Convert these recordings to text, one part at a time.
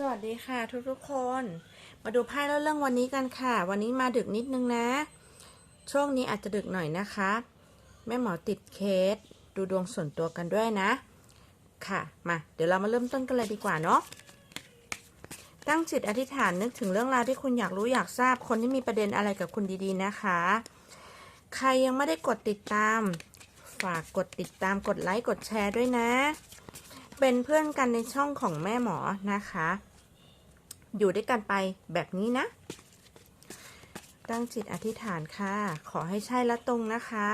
สวัสดีค่ะทุกทุกคน มาดูไพ่แล้วเรื่องวันนี้กันค่ะ วันนี้มาดึกนิดนึงนะ ช่วงนี้อาจจะดึกหน่อยนะคะ แม่หมอติดเคส ดูดวงส่วนตัวกันด้วยนะ ค่ะ มา เดี๋ยวเรามาเริ่มต้นกันเลยดีกว่าเนาะตั้งจิตอธิษฐานนึกถึงเรื่องราวที่คุณอยากรู้อยากทราบคนที่มีประเด็นอะไรกับคุณดีๆนะคะ ใครยังไม่ได้กดติดตาม ฝากกดติดตามกดไลค์กดแชร์ด้วยนะ เป็นเพื่อนกันในช่องของแม่หมอนะคะ อยู่ด้วยกันไปแบบนี้นะ ตั้งจิตอธิษฐานค่ะ ขอให้ใช่และตรงนะคะ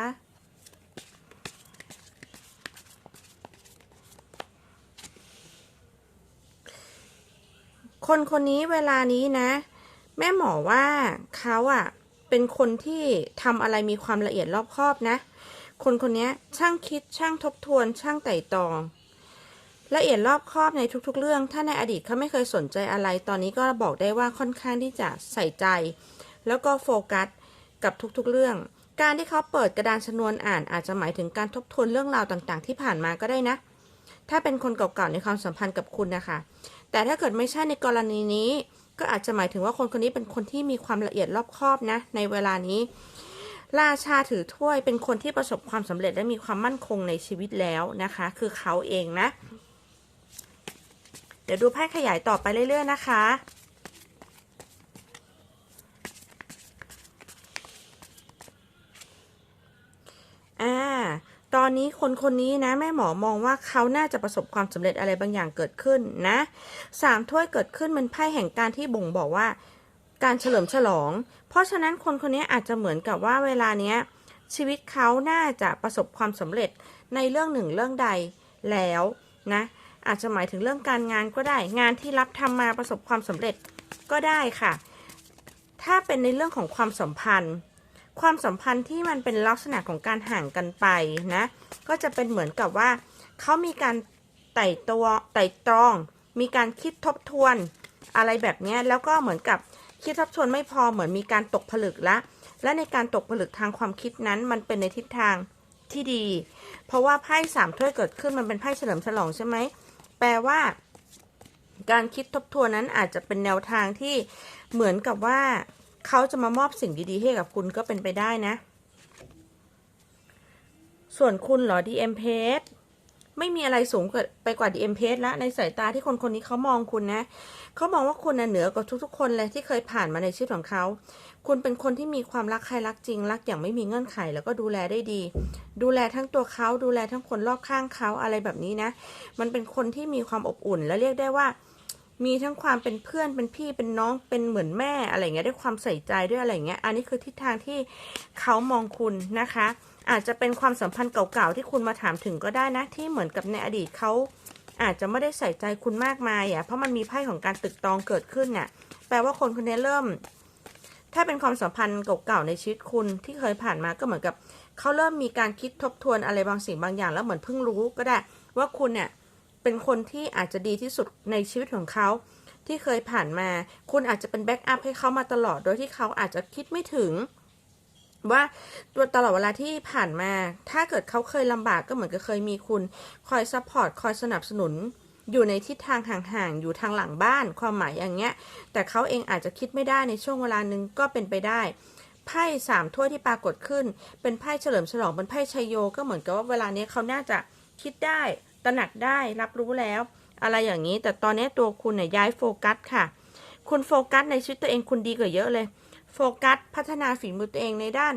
คนคนนี้เวลานี้นะ แม่หมอว่าเขาอะเป็นคนที่ทำอะไรมีความละเอียดรอบคอบนะ คนคนนี้ช่างคิดช่างทบทวน ช่างไต่ตอง ละเอียดรอบคอบในทุกๆ เรื่อง ถ้าในอดีตเขาไม่เคยสนใจอะไร ตอนนี้ก็บอกได้ว่าค่อนข้างที่จะใส่ใจ แล้วก็โฟกัสกับทุกๆ เรื่อง การที่เขาเปิดกระดานชนวนอ่านอาจจะหมายถึงการทบทวนเรื่องราวต่างๆ ที่ผ่านมาก็ได้นะ ถ้าเป็นคนเก่าๆในความสัมพันธ์กับคุณนะคะ แต่ถ้าเกิดไม่ใช่ในกรณีนี้ ก็อาจจะหมายถึงว่าคนคนนี้เป็นคนที่มีความละเอียดรอบคอบนะ ในเวลานี้ ราชาถือถ้วยเป็นคนที่ประสบความสำเร็จและมีความมั่นคงในชีวิตแล้วนะคะ คือเขาเองนะ ดี๋ยวดูไพ่ขยายต่อไปเรื่อย ๆ นะคะ อ่า ตอนนี้คนคนนี้นะ แม่หมอมองว่าเขาน่าจะประสบความสำเร็จอะไรบางอย่างเกิดขึ้นนะสามถ้วยเกิดขึ้นเป็นไพ่แห่งการที่บ่งบอกว่าการเฉลิมฉลอง เพราะฉะนั้นคนคนนี้อาจจะเหมือนกับว่าเวลาเนี้ยชีวิตเขาน่าจะประสบความสำเร็จในเรื่องหนึ่งเรื่องใดแล้วนะ อาจจะหมายถึงเรื่องการงานก็ได้ งานที่รับทำมาประสบความสำเร็จก็ได้ค่ะ ถ้าเป็นในเรื่องของความสัมพันธ์ ความสัมพันธ์ที่มันเป็นลักษณะของการห่างกันไปนะ ก็จะเป็นเหมือนกับว่าเขามีการไต่ตัวไต่ตรอง มีการคิดทบทวนอะไรแบบนี้แล้วก็เหมือนกับคิดทบทวนไม่พอเหมือนมีการตกผลึกละ และในการตกผลึกทางความคิดนั้นมันเป็นในทิศทางที่ดี เพราะว่าไพ่สามถ้วยเกิดขึ้นมันเป็นไพ่เฉลิมฉลองใช่ไหม แปลว่า การคิดทบทวนนั้นอาจจะเป็นแนวทางที่เหมือนกับว่า เขาจะมามอบสิ่งดีๆ ให้กับคุณก็เป็นไปได้นะ ส่วนคุณเหรอ DM p a g e ไม่มีอะไรสูงเกว่าไปกว่า DM p a g e ล้วในสายตาที่คนคนนี้เขามองคุณนะ เขามองว่าคุณนะเหนือกว่าทุกๆ คนเลยที่เคยผ่านมาในชีวิตของเขา คุณเป็นคนที่มีความรักใครรักจริง รักอย่างไม่มีเงื่อนไขแล้วก็ดูแลได้ดี ดูแลทั้งตัวเขาดูแลทั้งคนรอบข้างเขาอะไรแบบนี้นะ มันเป็นคนที่มีความอบอุ่น และเรียกได้ว่า มีทั้งความเป็นเพื่อนเป็นพี่เป็นน้องเป็นเหมือนแม่อะไรเงี้ยด้วยความใส่ใจด้วยอะไรเงี้ย อันนี้คือทิศทางที่เขามองคุณนะคะ อาจจะเป็นความสัมพันธ์เก่าๆที่คุณมาถามถึงก็ได้นะ ที่เหมือนกับในอดีตเขาอาจจะไม่ได้ใส่ใจคุณมากมายอะเพราะมันมีไพ่ของการตึกตองเกิดขึ้นน่ะ แปลว่าคนคนนี้เริ่ม ถ้าเป็นความสัมพันธ์เก่าๆในชีวิตคุณที่เคยผ่านมาก็เหมือนกับเขาเริ่มมีการคิดทบทวนอะไรบางสิ่งบางอย่าง แล้วเหมือนเพิ่งรู้ก็ได้ว่าคุณเนี่ยเป็นคนที่อาจจะดีที่สุดในชีวิตของเขาที่เคยผ่านมา คุณอาจจะเป็นแบ็กอัพให้เขามาตลอด โดยที่เขาอาจจะคิดไม่ถึง ว่าตลอดเวลาที่ผ่านมา ถ้าเกิดเขาเคยลำบากก็เหมือนกับเคยมีคุณ คอยซัพพอร์ตคอยสนับสนุน อยู่ในทิศทางห่างๆ อยู่ทางหลังบ้าน ความหมายอย่างเงี้ย แต่เขาเองอาจจะคิดไม่ได้ในช่วงเวลาหนึ่งก็เป็นไปได้ ไพ่สามถ้วยที่ปรากฏขึ้น เป็นไพ่เฉลิมฉลองเป็นไพ่ชัยโย ก็เหมือนกับว่าเวลานี้เขาน่าจะคิดได้ ตระหนักได้ รับรู้แล้ว อะไรอย่างนี้ แต่ตอนนี้ตัวคุณเนี่ยย้ายโฟกัสค่ะ คุณโฟกัสในชีวิตตัวเองคุณดีกว่าเยอะเลย โฟกัสพัฒนาฝีมือตัวเองในด้าน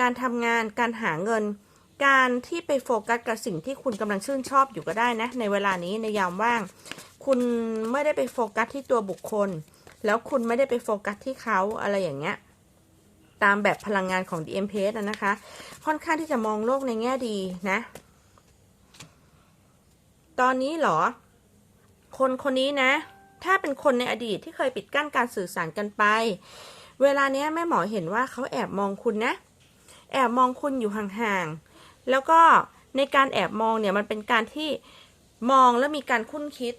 การทำงาน การหาเงิน การที่ไปโฟกัสกับสิ่งที่คุณกำลังชื่นชอบอยู่ก็ได้นะ ในเวลานี้ในยามว่าง คุณไม่ได้ไปโฟกัสที่ตัวบุคคล แล้วคุณไม่ได้ไปโฟกัสที่เขาอะไรอย่างเงี้ยตามแบบพลังงานของ DM p a g e นะคะ ค่อนข้างที่จะมองโลกในแง่ดีนะ ตอนนี้เหรอ คนคนนี้นะ ถ้าเป็นคนในอดีตที่เคยปิดกั้นการสื่อสารกันไป เวลาเนี้ยแม่หมอเห็นว่าเขาแอบมองคุณนะ แอบมองคุณอยู่ห่างๆ แล้วก็ในการแอบมองเนี่ยมันเป็นการที่มองแล้วมีการคุ้นคิด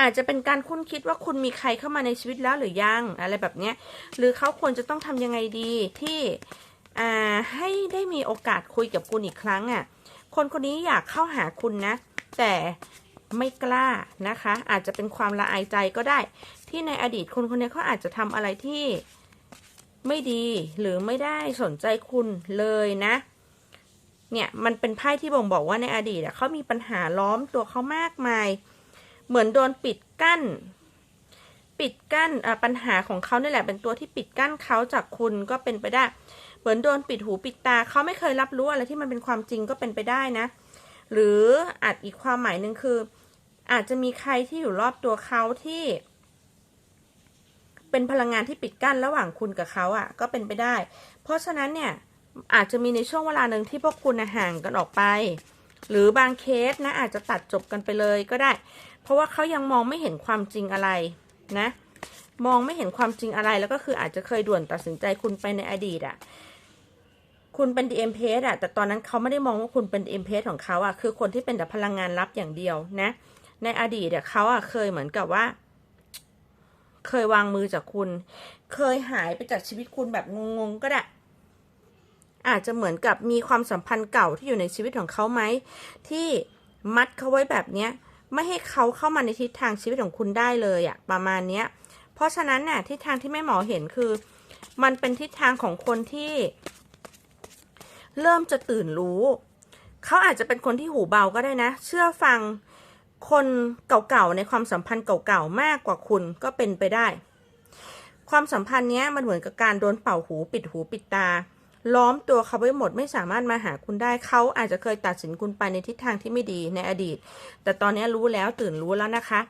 อาจจะเป็นการคุ้นคิดว่าคุณมีใครเข้ามาในชีวิตแล้วหรือยังอะไรแบบเนี้ยหรือเขาควรจะต้องทำยังไงดีที่ให้ได้มีโอกาสคุยกับคุณอีกครั้งอะ่ะ คนคนนี้อยากเข้าหาคุณนะ แต่ไม่กล้านะคะ อาจจะเป็นความละอายใจก็ได้ ที่ในอดีตคนคนนี้เขาอาจจะทำอะไรที่ ไม่ดีหรือไม่ได้สนใจคุณเลยนะ เนี่ยมันเป็นไพ่ที่บ่งบอกว่าในอดีตเขามีปัญหาล้อมตัวเขามากมาย เหมือนโดนปิดกั้น ปิดกั้นปัญหาของเขาเนี่ยแหละเป็นตัวที่ปิดกั้นเขาจากคุณก็เป็นไปได้ เหมือนโดนปิดหูปิดตาเขาไม่เคยรับรู้อะไรที่มันเป็นความจริงก็เป็นไปได้นะ หรืออาจอีกความหมายหนึ่งคือ อาจจะมีใครที่อยู่รอบตัวเขาที่ เป็นพลังงานที่ปิดกั้นระหว่างคุณกับเขาอะ่ะ ก็เป็นไปได้ เพราะฉะนั้นเนี่ยอาจจะมีในช่วงเวลาหนึ่งที่พวกคุณห่างกันออกไป หรือบางเคสนะอาจจะตัดจบกันไปเลยก็ได้ เพราะว่าเขายังมองไม่เห็นความจริงอะไรนะ มองไม่เห็นความจริงอะไรแล้วก็คืออาจจะเคยด่วนตัดสินใจคุณไปในอดีตอะ่ะคุณเป็น DM p s อะแต่ตอนนั้นเขาไม่ได้มองว่าคุณเป็น DM p s ของเขาอะคือคนที่เป็นแต่พลังงานลับอย่างเดียวนะ ในอดีตอะเขาอะเคยเหมือนกับว่า เคยวางมือจากคุณ เคยหายไปจากชีวิตคุณแบบงงๆก็ได้ อาจจะเหมือนกับมีความสัมพันธ์เก่าที่อยู่ในชีวิตของเขาไหม ที่มัดเขาไว้แบบเนี้ย ไม่ให้เขาเข้ามาในทิศทางชีวิตของคุณได้เลยอะประมาณเนี้ย เพราะฉะนั้นน่ะทิศทางที่แม่หมอเห็นคือ มันเป็นทิศทางของคนที่ เริ่มจะตื่นรู้ เขาอาจจะเป็นคนที่หูเบาก็ได้นะ เชื่อฟัง คนเก่าๆในความสัมพันธ์เก่าๆมากกว่าคุณก็เป็นไปได้ ความสัมพันธ์เนี้ยมันเหมือนกับการโดนเป่าหูปิดหูปิดตา ล้อมตัวเขาไว้หมดไม่สามารถมาหาคุณได้เขาอาจจะเคยตัดสินคุณไปในทิศทางที่ไม่ดีในอดีต แต่ตอนนี้รู้แล้วตื่นรู้แล้วนะคะ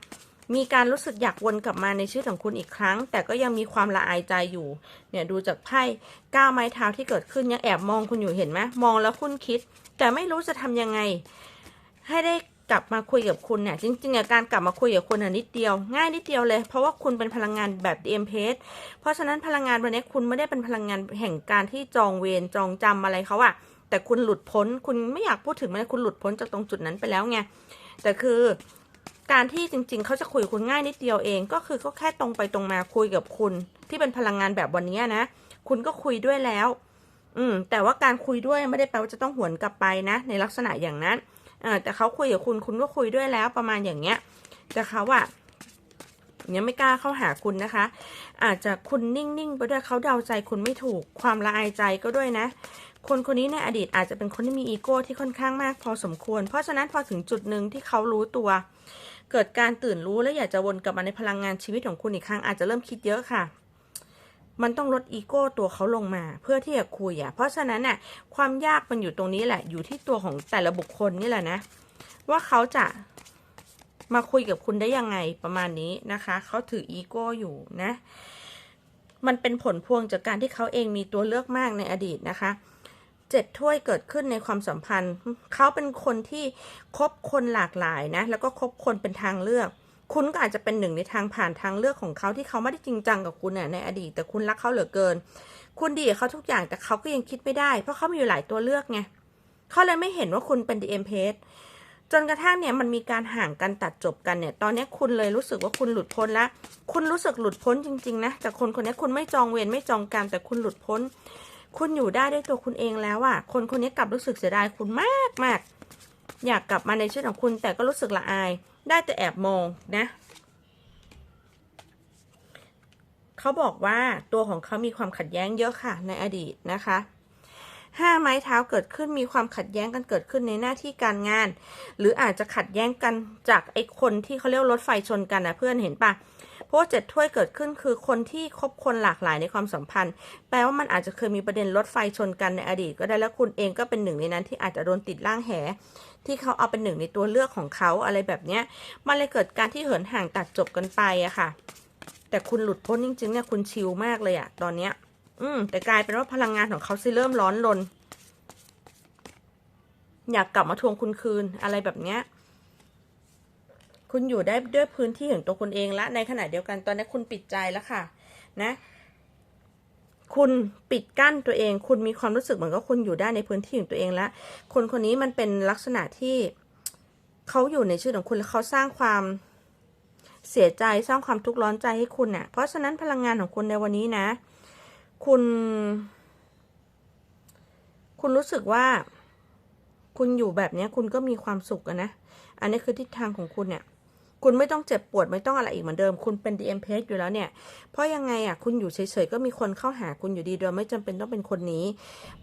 มีการรู้สึกอยากวนกลับมาในชีวิตของคุณอีกครั้ง แต่ก็ยังมีความละอายใจอยู่ เนี่ยดูจากไพ่ก้าวไม้เท้าที่เกิดขึ้นยังแอบมองคุณอยู่เห็นไหมมองแล้วคุณคิด แต่ไม่รู้จะทำยังไง ให้ได้ กลับมาคุยกับคุณเนี่ยจริงๆอะการกลับมาคุยกับคุณนิดเดียว ง่ายนิดเดียวเลย เพราะว่าคุณเป็นพลังงานแบบ DM p a g e เพราะฉะนั้นพลังงานวันนี้คุณไม่ได้เป็นพลังงานแห่งการที่จองเวรจองจำอะไรเขาอะแต่คุณหลุดพ้น คุณไม่อยากพูดถึงมันคุณหลุดพ้นจากตรงจุดนั้นไปแล้วไงแต่คือการที่จริง ๆ เขาจะคุยกับคุณง่ายนิดเดียวเอง ก็คือก็แค่ตรงไปตรงมาคุยกับคุณ ที่เป็นพลังงานแบบวันนี้นะ คุณก็คุยด้วยแล้ว อืม แต่ว่าการคุยด้วยไม่ได้แปลว่าจะต้องหวนกลับไปนะ ในลักษณะอย่างนั้น แต่เขาคุยกับคุณคุณก็คุยด้วยแล้วประมาณอย่างเงี้ยแต่เขาอะยังไม่กล้าเข้าหาคุณนะคะ อาจจะคุณนิ่งๆไปด้วยเขาเดาใจคุณไม่ถูกความละอายใจก็ด้วยนะ คนคนนี้ในอดีตอาจจะเป็นคนที่มีอีโก้ที่ค่อนข้างมากพอสมควร เพราะฉะนั้นพอถึงจุดหนึ่งที่เขารู้ตัว เกิดการตื่นรู้และอยากจะวนกลับมาในพลังงานชีวิตของคุณอีกครั้งอาจจะเริ่มคิดเยอะค่ะ มันต้องลดอีโก้ตัวเขาลงมาเพื่อที่จะคุยอะ เพราะฉะนั้นน่ะความยากมันอยู่ตรงนี้แหละ อยู่ที่ตัวของแต่ละบุคคลนี่แหละนะ ว่าเขาจะมาคุยกับคุณได้ยังไงประมาณนี้นะคะ เขาถืออีโก้อยู่นะ มันเป็นผลพวงจากการที่เขาเองมีตัวเลือกมากในอดีตนะคะเจ็ดถ้วยเกิดขึ้นในความสัมพันธ์ เขาเป็นคนที่คบคนหลากหลายนะ แล้วก็คบคนเป็นทางเลือก คุณก็อาจจะเป็นหนึ่งในทางผ่านทางเลือกของเขาที่เขาไม่ได้จริงจังกับคุณน่ะในอดีตแต่คุณรักเขาเหลือเกิน คุณดีกับเขาทุกอย่างแต่เขาก็ยังคิดไม่ได้ เพราะเขามีอยู่หลายตัวเลือกไงเขาเลยไม่เห็นว่าคุณเป็น DM p a g e จนกระทั่งเนี่ยมันมีการห่างกันตัดจบกันเนี่ย ตอนนี้คุณเลยรู้สึกว่าคุณหลุดพ้นแล้ว คุณรู้สึกหลุดพ้นจริงๆนะจากคนคนนี้คุณไม่จองเวรไม่จองกรรมแต่คุณหลุดพ้น คุณอยู่ได้ด้วยตัวคุณเองแล้วอะคนคนนี้กลับรู้สึกเสียดายคุณมากมากอยากกลับมาในชีวิตของคุณแต่ก็รู้สึกละอาย ได้แต่แอบมองนะเขาบอกว่าตัวของเขามีความขัดแย้งเยอะค่ะ ในอดีตนะคะห้าไม้เท้าเกิดขึ้นมีความขัดแย้งกันเกิดขึ้นในหน้าที่การงาน หรืออาจจะขัดแย้งกันจากไอ้คนที่เขาเรียกรถไฟชนกันนะเพื่อนเห็นปะ เพราะว่าเจ็ดถ้วยเกิดขึ้นคือคนที่คบคนหลากหลายในความสัมพันธ์ แปลว่ามันอาจจะเคยมีประเด็นรถไฟชนกันในอดีต ก็ได้แล้วคุณเองก็เป็นหนึ่งในนั้นที่อาจจะโดนติดล่างแห ที่เขาเอาเป็นหนึ่งในตัวเลือกของเขาอะไรแบบเนี้ย มันเลยเกิดการที่เหินห่างตัดจบกันไปอะค่ะ แต่คุณหลุดพ้นจริงๆเนี่ยคุณชิลมากเลยอะตอนเนี้ย อืม แต่กลายเป็นว่าพลังงานของเขาซิเริ่มร้อนรนอยากกลับมาทวงคุณคืนอะไรแบบเนี้ย คุณอยู่ได้ด้วยพื้นที่ของตัวคุณเองและในขณะเดียวกันตอนนี้คุณปิดใจแล้วค่ะ นะ คุณปิดกั้นตัวเอง คุณมีความรู้สึกเหมือนกับคุณอยู่ได้ในพื้นที่ของตัวเองล้วคนคนนี้มันเป็นลักษณะที่เขาอยู่ในชื่อของคุณแล้วเขาสร้างความเสียใจสร้างความทุกข์ร้อนใจให้คุณน่ะ เพราะฉะนั้นพลังงานของคุณในวันนี้นะ คุณ คุณรู้สึกว่า คุณอยู่แบบนี้คุณก็มีความสุขนะ อันนี้คือทิศทางของคุณเนี่ย คุณไม่ต้องเจ็บปวดไม่ต้องอะไรอีกเหมือนเดิม คุณเป็น DM p a g e อยู่แล้วเนี่ย เพราะยังไงอะคุณอยู่เฉยๆก็มีคนเข้าหาคุณอยู่ดีโดยไม่จำเป็นต้องเป็นคนนี้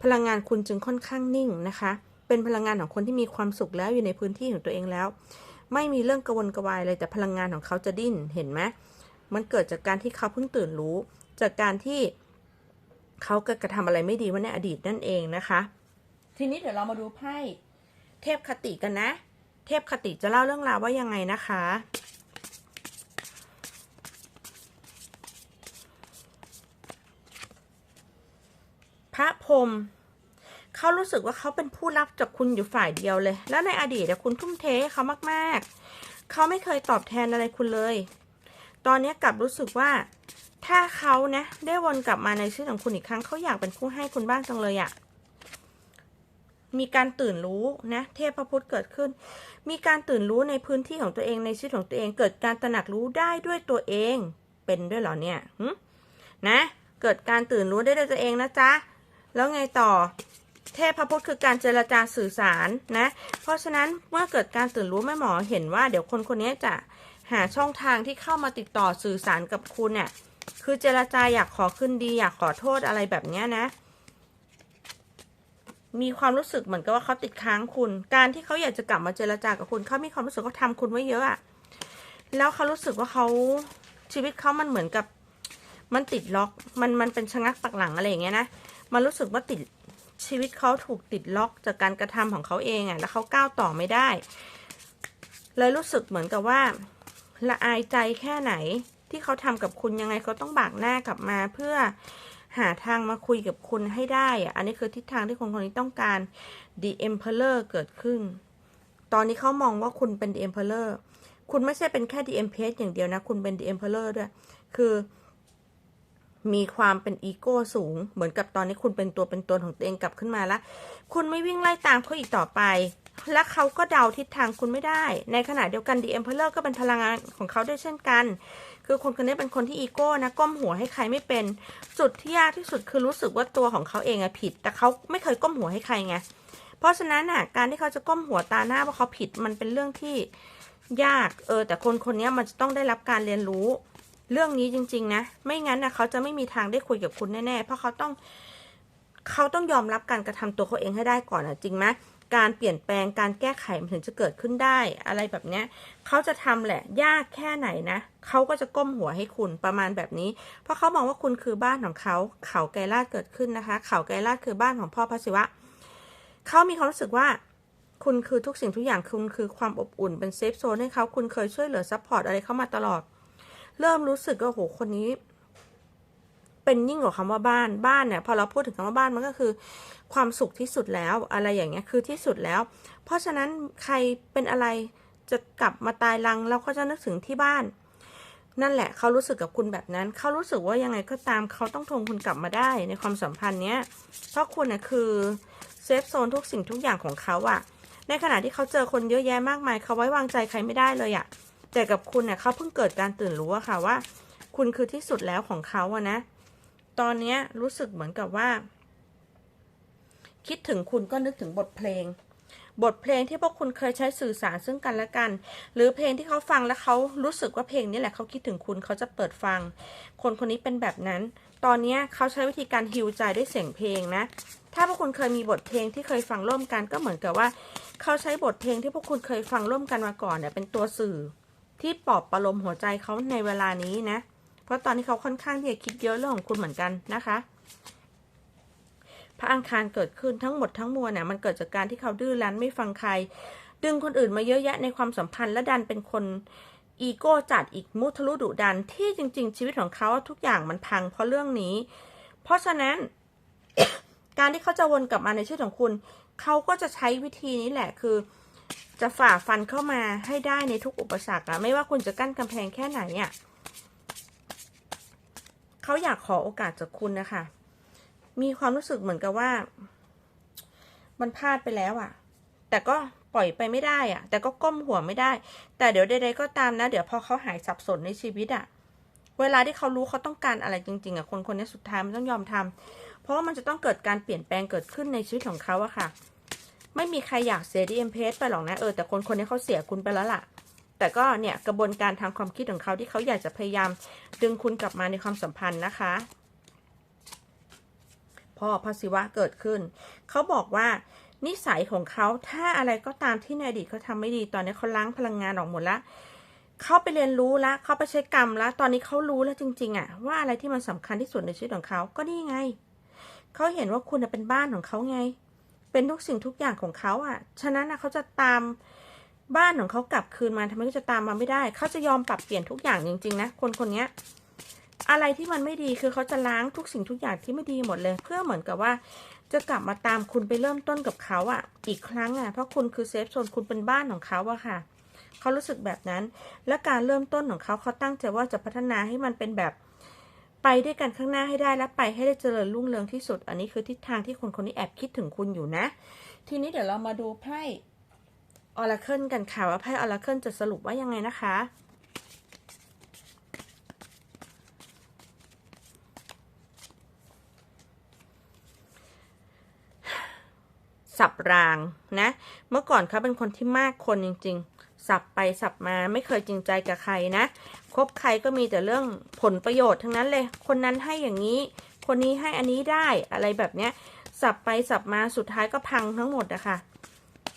พลังงานคุณจึงค่อนข้างนิ่งนะคะ เป็นพลังงานของคนที่มีความสุขแล้วอยู่ในพื้นที่ของตัวเองแล้ว ไม่มีเรื่องกระวนกระวายเลยแต่พลังงานของเขาจะดิ้นเห็นไหมมันเกิดจากการที่เขาเพิ่งตื่นรู้ จากการที่เขากกระทำอะไรไม่ดีไว้ในอดีตนั่นเองนะคะ ทีนี้เดี๋ยวเรามาดูไพ่เทพคติกันนะ เทพคติจะเล่าเรื่องราวว่ายังไงนะคะ พระพรมเขารู้สึกว่าเขาเป็นผู้รับจากคุณอยู่ฝ่ายเดียวเลย แล้วในอดีตคุณทุ่มเทเขามากๆ เขาไม่เคยตอบแทนอะไรคุณเลย ตอนนี้กลับรู้สึกว่า ถ้าเขานะได้วนกลับมาในชื่อของคุณอีกครั้งเขาอยากเป็นผู้ให้คุณบ้างจังเลยอะ มีการตื่นรู้นะเทพพระพุทธเกิดขึ้น มีการตื่นรู้ในพื้นที่ของตัวเองในชีวิตของตัวเองเกิดการตระหนักรู้ได้ด้วยตัวเองเป็นด้วยเหรอเนี่ยนะเกิดการตื่นรู้ได้ด้วยตัวเองนะจ๊ะแล้วไงต่อเทพพระพุทธคือการเจรจาสื่อสารนะ เพราะฉะนั้นเมื่อเกิดการตื่นรู้แม่หมอเห็นว่าเดี๋ยวคนคนนี้จะหาช่องทางที่เข้ามาติดต่อสื่อสารกับคุณเนี่ยคือเจรจาอยากขอขึ้นดีอยากขอโทษอะไรแบบเนี้ยนะ มีความรู้สึกเหมือนกับว่าเขาติดค้างคุณ การที่เขาอยากจะกลับมาเจรจากับคุณเขามีความรู้สึกว่าทำคุณไว้เยอะอะแล้วเขารู้สึกว่าเขาชีวิตเขามันเหมือนกับ มันติดล็อก มันมันเป็นชะงักปักหลังอะไรอย่างเงี้ยนะมันรู้สึกว่าติดชีวิตเขาถูกติดล็อกจากการกระทำของเขาเองอะ่ะแล้วเขาก้าวต่อไม่ได้ เลยรู้สึกเหมือนกับว่าละอายใจแค่ไหนที่เขาทำกับคุณยังไงเขาต้องบากหน้ากลับมาเพื่อ หาทางมาคุยกับคุณให้ได้อะอันนี้คือทิศทางที่คนคนนี้ต้องการ The Emperor เกิดขึ้น ตอนนี้เขามองว่าคุณเป็น The Emperor คุณไม่ใช่เป็นแค่ The Empress อย่างเดียวนะ คุณเป็น The Emperor ด้วย คือ มีความเป็นอีโก้สูง เหมือนกับตอนนี้คุณเป็นตัวเป็นตนของตัวเองกลับขึ้นมาแล้ว คุณไม่วิ่งไล่ตามเขาอีกต่อไป และเขาก็เดาทิศทางคุณไม่ได้ ในขณะเดียวกัน The Emperor ก็เป็นพลังงานของเขาด้วยเช่นกัน คือคนคนนี้เป็นคนที่อีโก้นะก้มหัวให้ใครไม่เป็น จุดที่ยากที่สุดคือรู้สึกว่าตัวของเขาเองอะผิด แต่เขาไม่เคยก้มหัวให้ใครไงเพราะฉะนั้นน่ะการที่เขาจะก้มหัวตาหน้าว่าเขาผิดมันเป็นเรื่องที่ยากเออแต่คนคนนี้มันจะต้องได้รับการเรียนรู้ เรื่องนี้จริง ๆ นะ ไม่งั้นนะเขาจะไม่มีทางได้คุยกับคุณแน่ๆเพราะเขาต้องเขาต้องยอมรับการกระทำตัวเขาเองให้ได้ก่อนอะจริงไหม การเปลี่ยนแปลงการแก้ไขมันถึงจะเกิดขึ้นได้อะไรแบบเนี้ยเขาจะทำแหละยากแค่ไหนนะเขาก็จะก้มหัวให้คุณประมาณแบบนี้ เพราะเขามองว่าคุณคือบ้านของเขาเขาไกรลาดเกิดขึ้นนะคะ เขาไกรลาดคือบ้านของพ่อพระศิวะเขามีความรู้สึกว่าคุณคือทุกสิ่งทุกอย่างคุณคือความอบอุ่นเป็นเซฟโซนให้เขาคุณเคยช่วยเหลือซัพพอร์ตอะไรเขามาตลอด เริ่มรู้สึกว่าโหคนนี้ เป็นยิ่งกว่าคำว่าบ้านบ้านเนี่ยพอเราพูดถึงคำว่าบ้านมันก็คือ ความสุขที่สุดแล้วอะไรอย่างเงี้ยคือที่สุดแล้ว เพราะฉะนั้นใครเป็นอะไรจะกลับมาตายรังเราก็จะนึกถึงที่บ้าน นั่นแหละเขารู้สึกกับคุณแบบนั้น เขารู้สึกว่ายังไงก็ตามเขาต้องทวงคุณกลับมาได้ในความสัมพันธ์เนี้ยเพราะคุณน่ะคือเซฟโซนทุกสิ่งทุกอย่างของเขาอะในขณะที่เขาเจอคนเยอะแยะมากมายเขาไว้วางใจใครไม่ได้เลยอะแต่กับคุณเนี่ยเขาเพิ่งเกิดการตื่นรู้อะค่ะว่า คุณคือที่สุดแล้วของเขาอะนะ ตอนนี้รู้สึกเหมือนกับว่า คิดถึงคุณก็นึกถึงบทเพลง บทเพลงที่พวกคุณเคยใช้สื่อสารซึ่งกันและกัน หรือเพลงที่เขาฟังแล้วเขารู้สึกว่าเพลงนี้แหละเขาคิดถึงคุณเขาจะเปิดฟัง คนคนนี้เป็นแบบนั้น ตอนนี้เขาใช้วิธีการฮิวใจด้วยเสียงเพลงนะ ถ้าพวกคุณเคยมีบทเพลงที่เคยฟังร่วมกันก็เหมือนกับว่า เขาใช้บทเพลงที่พวกคุณเคยฟังร่วมกันมาก่อนเนี่ยเป็นตัวสื่อ ที่ปลอบประโลมหัวใจเขาในเวลานี้นะ เพราะตอนนี้เขาค่อนข้างที่จะคิดเยอะเรื่องของคุณเหมือนกันนะคะ พระอังคารเกิดขึ้นทั้งหมดทั้งมวลเนี่ยมันเกิดจากการที่เขาดื้อรั้นไม่ฟังใคร ดึงคนอื่นมาเยอะแยะในความสัมพันธ์และดันเป็นคนอีโก้จัดอีกมุทะลุดุดันที่จริง ๆ ชีวิตของเขาทุกอย่างมันพังเพราะเรื่องนี้ เพราะฉะนั้น การที่เขาจะวนกลับมาในชีวิตของคุณ เขาก็จะใช้วิธีนี้แหละคือ จะฝ่าฟันเข้ามาให้ได้ในทุกอุปสรรคอะไม่ว่าคุณจะกั้นกำแพงแค่ไหนอะ เขาอยากขอโอกาสจากคุณนะคะ มีความรู้สึกเหมือนกับว่า มันพลาดไปแล้วอะแต่ก็ปล่อยไปไม่ได้อะแต่ก็ก้มหัวไม่ได้ แต่เดี๋ยวใดๆก็ตามนะ เดี๋ยวพอเขาหายสับสนในชีวิตอะเวลาที่เขารู้เขาต้องการอะไรจริง ๆอะคนคนนี้สุดท้ายมันต้องยอมทำเพราะว่ามันจะต้องเกิดการเปลี่ยนแปลงเกิดขึ้นในชีวิตของเขาอะค่ะ ไม่มีใครอยากเสีย DM p ไปหรอกนะเออแต่คนคนนี้เขาเสียคุณไปแล้วล่ะ แต่ก็เนี่ยกระบวนการทางความคิดของเขาที่เขาอยากจะพยายามดึงคุณกลับมาในความสัมพันธ์นะคะพอพระศิวะเกิดขึ้น เขาบอกว่านิสัยของเขาถ้าอะไรก็ตามที่ในอดีตเขาทำไม่ดีตอนนี้เขาล้างพลังงานออกหมดละเขาไปเรียนรู้แล้วเขาไปใช้กรรมแล้วตอนนี้เขารู้แล้วจริง ๆอะว่าอะไรที่มันสำคัญที่สุดในชีวิตของเขาก็นี่ไงเขาเห็นว่าคุณเป็นบ้านของเขาไง เป็นทุกสิ่งทุกอย่างของเขาอะฉะนั้นนะเขาจะตาม บ้านของเขากลับคืนมาทำไมเขาจะตามมาไม่ได้ เขาจะยอมปรับเปลี่ยนทุกอย่างจริงๆนะ คนคนนี้อะไรที่มันไม่ดีคือเขาจะล้างทุกสิ่งทุกอย่างที่ไม่ดีหมดเลย เพื่อเหมือนกับว่า จะกลับมาตามคุณไปเริ่มต้นกับเขาอะอีกครั้งอะเพราะคุณคือเซฟโซนคุณเป็นบ้านของเขาอะค่ะ เขารู้สึกแบบนั้น และการเริ่มต้นของเขาเขาตั้งใจว่าจะพัฒนาให้มันเป็นแบบไปด้วยกันข้างหน้าให้ได้และไปให้ได้เจริญรุ่งเรืองที่สุด อันนี้คือทิศทางที่คนคนนี้แอบคิดถึงคุณอยู่นะ ทีนี้เดี๋ยวเรามาดูไพ่ ออราเคิลกันค่ะว่าไพ่ออราเคิลจะสรุปว่ายังไงนะคะ สับรางนะ เมื่อก่อนเขาเป็นคนที่มากคนจริง ๆ สับไปสับมาไม่เคยจริงใจกับใครนะ คบใครก็มีแต่เรื่องผลประโยชน์ทั้งนั้นเลย คนนั้นให้อย่างนี้ คนนี้ให้อันนี้ได้อะไรแบบเนี้ยสับไปสับมาสุดท้ายก็พังทั้งหมดอะค่ะ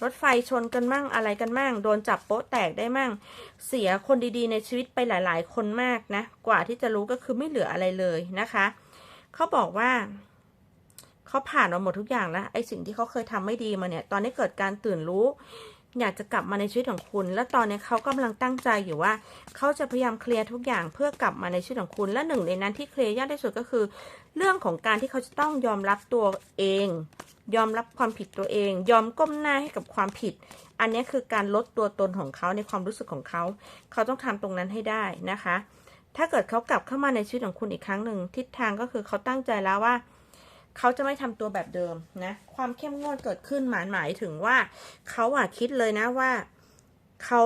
รถไฟชนกันมั่งอะไรกันมั่ง โดนจับโป๊ะแตกได้มั่ง เสียคนดีๆ ในชีวิตไปหลาย ๆ คนมากนะ กว่าที่จะรู้ก็คือไม่เหลืออะไรเลยนะคะ เขาบอกว่าเขาผ่านมาหมดทุกอย่างแล้วไอ้สิ่งที่เขาเคยทำไม่ดีมาเนี่ย ตอนนี้เกิดการตื่นรู้ อยากจะกลับมาในชีวิตของคุณ และตอนนี้เขากำลังตั้งใจอยู่ว่า เขาจะพยายามเคลียร์ทุกอย่างเพื่อกลับมาในชีวิตของคุณ และหนึ่งในนั้นที่เคลียร์ยากที่สุดก็คือ เรื่องของการที่เขาจะต้องยอมรับตัวเอง ยอมรับความผิดตัวเอง ยอมก้มหน้าให้กับความผิด อันนี้คือการลดตัวตนของเขาในความรู้สึกของเขา เขาต้องทำตรงนั้นให้ได้นะคะ ถ้าเกิดเขากลับเข้ามาในชีวิตของคุณอีกครั้งหนึ่งทิศทางก็คือเขาตั้งใจแล้วว่า เขาจะไม่ทำตัวแบบเดิมนะ ความเข้มงวดเกิดขึ้นหมายหมายถึงว่า เขาอะคิดเลยนะว่า เขา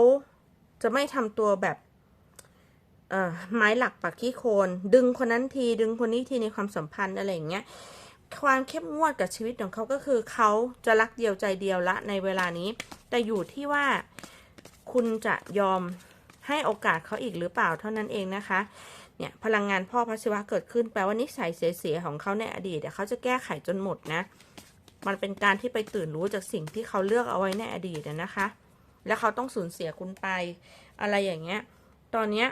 จะไม่ทำตัวแบบเอ่อไม้หลักปักขี้โคน ดึงคนนั้นทีดึงคนนี้ทีในความสัมพันธ์อะไรอย่างเงี้ย ความเข้มงวดกับชีวิตของเขาก็คือเขาจะรักเดียวใจเดียวละในเวลานี้ แต่อยู่ที่ว่าคุณจะยอมให้โอกาสเขาอีกหรือเปล่าเท่านั้นเองนะคะ เนี่ยพลังงานพ่อพระศิวะเกิดขึ้นแปลว่านิสัยเสียๆของเขาในอดีตเดี๋ยวเขาจะแก้ไขจนหมดนะ มันเป็นการที่ไปตื่นรู้จากสิ่งที่เขาเลือกเอาไว้ในอดีตนะคะ แล้วเขาต้องสูญเสียคุณไป อะไรอย่างเงี้ย ตอนเนี้ย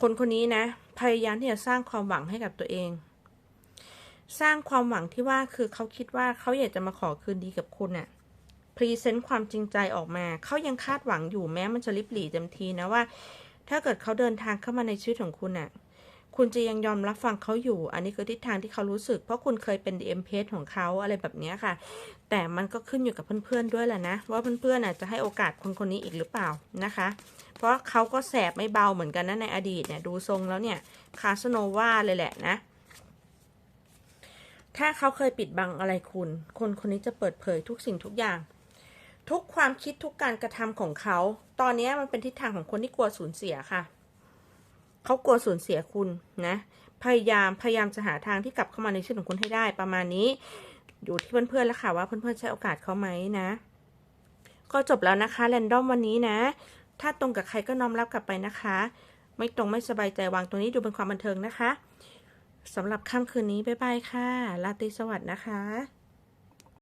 คนคนนี้นะ พยายามที่จะสร้างความหวังให้กับตัวเอง สร้างความหวังที่ว่าคือเขาคิดว่าเขาอยากจะมาขอคืนดีกับคุณอะพรีเซนต์ความจริงใจออกมาเขายังคาดหวังอยู่แม้มันจะลิบหลีเต็มทีนะว่า ถ้าเกิดเขาเดินทางเข้ามาในชีวิตของคุณอะคุณจะยังยอมรับฟังเขาอยู่ อันนี้คือทิศทางที่เขารู้สึก เพราะคุณเคยเป็น DM p ของเขาอะไรแบบนี้ค่ะ แต่มันก็ขึ้นอยู่กับเพื่อนๆด้วยแหละนะ ว่าเพื่อนๆน่ะจะให้โอกาสคนคนนี้อีกหรือเปล่านะคะ เพราะเขาก็แสบไม่เบาเหมือนกันนะในอดีตเนี่ย ดูทรงแล้วเนี่ย คาสโนวาเลยแหละนะ ถ้าเขาเคยปิดบังอะไรคุณ คนคนนี้จะเปิดเผยทุกสิ่งทุกอย่าง ทุกความคิดทุกการกระทำของเขา ตอนนี้มันเป็นทิศทางของคนที่กลัวสูญเสียค่ะ เขากลัวสูญเสียคุณนะ พยายามพยายามจะหาทางที่กลับเข้ามาในชีวิตของคุณให้ได้ประมาณนี้ อยู่ที่เพื่อนๆแล้วค่ะว่าเพื่อนๆใช้โอกาสเขาไหมนะ ก็จบแล้วนะคะแรนดอมวันนี้นะ ถ้าตรงกับใครก็น้อมรับกลับไปนะคะ ไม่ตรงไม่สบายใจวางตรงนี้ดูเป็นความบันเทิงนะคะ สำหรับค่ำคืนนี้ บ๊ายบายค่ะลาตรีสวัสดิ์นะคะ